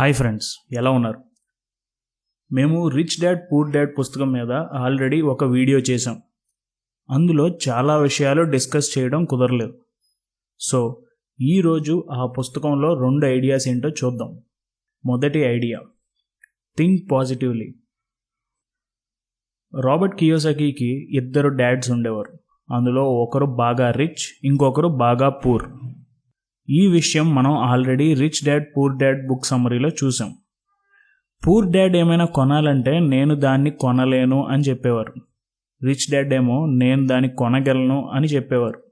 Hi friends ఎలా ఉన్నారు? మేము రిచ్ డాడ్ పూర్ డాడ్ పుస్తకం మీద ఆల్రెడీ ఒక వీడియో చేసాం అందులో చాలా విషయాలు డిస్కస్ చేయడం కుదరలేదు. సో ఈరోజు ఆ పుస్తకంలో రెండు ఐడియాస్ ఏంటో చూద్దాం. మొదటి ఐడియా థింక్ పాజిటివ్లీ. రాబర్ట్ కియోసకీకి ఇద్దరు డాడ్స్ ఉండేవారు. అందులో ఒకరు బాగా రిచ్ ఇంకొకరు బాగా పూర్. ఈ విషయం మనం already rich dad poor dad book సమ్మరీలో చూసాం. పూర్ డాడ్ ఏమైనా కొనాలంటే నేను దాన్ని కొనలేను అని చెప్పేవారు. రిచ్ డాడ్ ఏమో నేను దాన్ని కొనగలను అని చెప్పేవారు.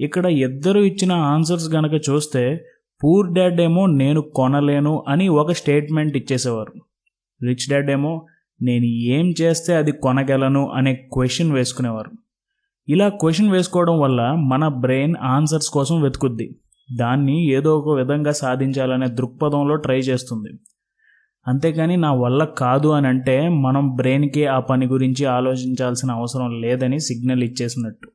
ఇక్కడ ఇద్దరు ఇచ్చిన ఆన్సర్స్ గనక చూస్తే పూర్ డాడ్ ఏమో నేను కొనలేను అని ఒక స్టేట్మెంట్ ఇచ్చేసేవారు. రిచ్ డాడ్ ఏమో నేను ఏం చేస్తే అది కొనగలను అనే క్వశ్చన్ వేసుకునేవారు. ఇలా క్వశ్చన్ వేసుకోవడం వల్ల మన బ్రెయిన్ ఆన్సర్స్ కోసం వెతుకుద్ది. దాన్ని ఏదో ఒక విధంగా సాధించాలనే దృక్పథంలో ట్రై చేస్తుంది. అంతేకాని నా వల్ల కాదు అని అంటే మనం బ్రెయిన్కి ఆ పని గురించి ఆలోచించాల్సిన అవసరం లేదని సిగ్నల్ ఇచ్చేసినట్టు.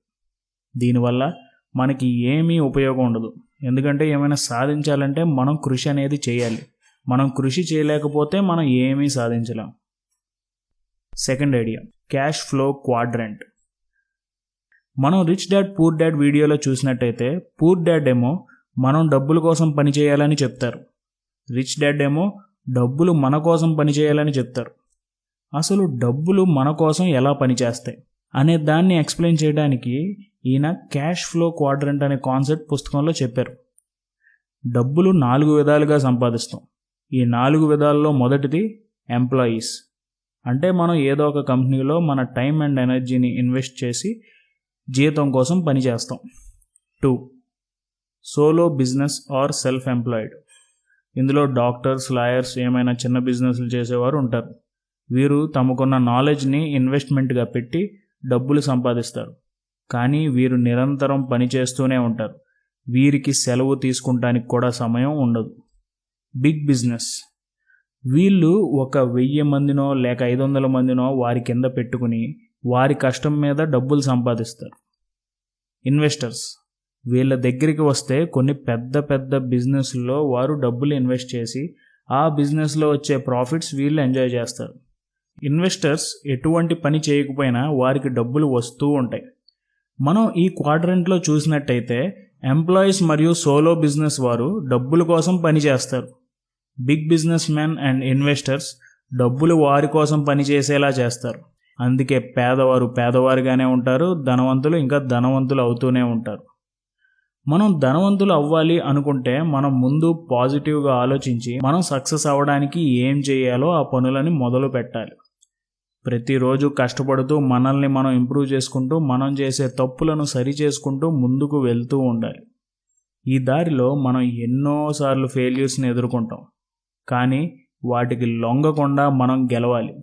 దీనివల్ల మనకి ఏమీ ఉపయోగం ఉండదు. ఎందుకంటే ఏమైనా సాధించాలంటే మనం కృషి అనేది చేయాలి. మనం కృషి చేయలేకపోతే మనం ఏమీ సాధించలేం. Second idea cash flow quadrant. మనం రిచ్ డాడ్ పూర్ డాడ్ వీడియోలో చూసినట్టయితే పూర్ డాడ్ ఏమో మనం డబ్బుల కోసం పని చేయాలని చెప్తారు. రిచ్ డాడ్ ఏమో డబ్బులు మన కోసం పని చేయాలని చెప్తారు. అసలు డబ్బులు మన కోసం ఎలా పనిచేస్తాయి అనే దాన్ని ఎక్స్ప్లెయిన్ చేయడానికి ఈయన క్యాష్ ఫ్లో క్వాడ్రంట్ అనే కాన్సెప్ట్ పుస్తకంలో చెప్పారు. డబ్బులు నాలుగు విధాలుగా సంపాదిస్తాం. ఈ నాలుగు విధాల్లో మొదటిది ఎంప్లాయీస్ అంటే మనం ఏదో ఒక కంపెనీలో మన టైం అండ్ ఎనర్జీని ఇన్వెస్ట్ చేసి జీతం కోసం పనిచేస్తాం two solo business or self employed ఇందులో డాక్టర్స్ లాయర్స్ ఏమైనా చిన్న బిజినెస్లు చేసేవారు ఉంటారు. వీరు తమకున్న నాలెడ్జ్ని ఇన్వెస్ట్మెంట్గా పెట్టి డబ్బులు సంపాదిస్తారు. కానీ వీరు నిరంతరం పనిచేస్తూనే ఉంటారు. వీరికి సెలవు తీసుకుంటానికి కూడా సమయం ఉండదు. Big business. వీళ్ళు ఒక వెయ్యి మందినో లేక ఐదు వందల మందినో వారి కింద పెట్టుకుని వారి కష్టం మీద డబ్బులు సంపాదిస్తారు. ఇన్వెస్టర్స్. వీళ్ళ దగ్గరికి వస్తే కొన్ని పెద్ద పెద్ద బిజినెస్లో వారు డబ్బులు ఇన్వెస్ట్ చేసి ఆ బిజినెస్లో వచ్చే ప్రాఫిట్స్ వీళ్ళు ఎంజాయ్ చేస్తారు. ఇన్వెస్టర్స్ ఎటువంటి పని చేయకపోయినా వారికి డబ్బులు వస్తూ ఉంటాయి. మనం ఈ క్వాడ్రంట్లో చూసినట్టయితే ఎంప్లాయీస్ మరియు సోలో బిజినెస్ వారు డబ్బుల కోసం పని చేస్తారు. Big businessman and investors డబ్బులు వారి కోసం పనిచేసేలా చేస్తారు. అందుకే పేదవారు పేదవారిగానే ఉంటారు ధనవంతులు ఇంకా ధనవంతులు అవుతూనే ఉంటారు. మనం ధనవంతులు అవ్వాలి అనుకుంటే మనం ముందు పాజిటివ్గా ఆలోచించి మనం సక్సెస్ అవ్వడానికి ఏం చేయాలో ఆ పనులని మొదలు పెట్టాలి. ప్రతిరోజు కష్టపడుతూ మనల్ని మనం ఇంప్రూవ్ చేసుకుంటూ మనం చేసే తప్పులను సరి చేసుకుంటూ ముందుకు వెళ్తూ ఉండాలి. ఈ దారిలో మనం ఎన్నోసార్లు ఫెయిల్యూర్స్ని ఎదుర్కొంటాం. కానీ వాటికి లొంగకుండా మనం గెలవాలి.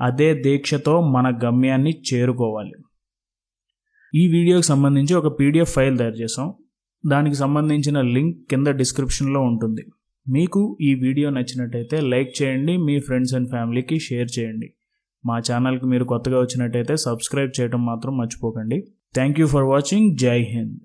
అదే దీక్షతో మన గమ్యాన్ని చేరుకోవాలి. ఈ వీడియోకి సంబంధించి ఒక పీడిఎఫ్ ఫైల్ తయారు చేసాం దానికి సంబంధించిన లింక్ కింద డిస్క్రిప్షన్లో ఉంటుంది. మీకు ఈ వీడియో నచ్చినట్టయితే లైక్ చేయండి మీ ఫ్రెండ్స్ అండ్ ఫ్యామిలీకి షేర్ చేయండి. మా ఛానల్కి మీరు కొత్తగా వచ్చినట్టయితే సబ్స్క్రైబ్ చేయడం మాత్రం మర్చిపోకండి. థ్యాంక్ యూ ఫర్ వాచింగ్ జై హింద్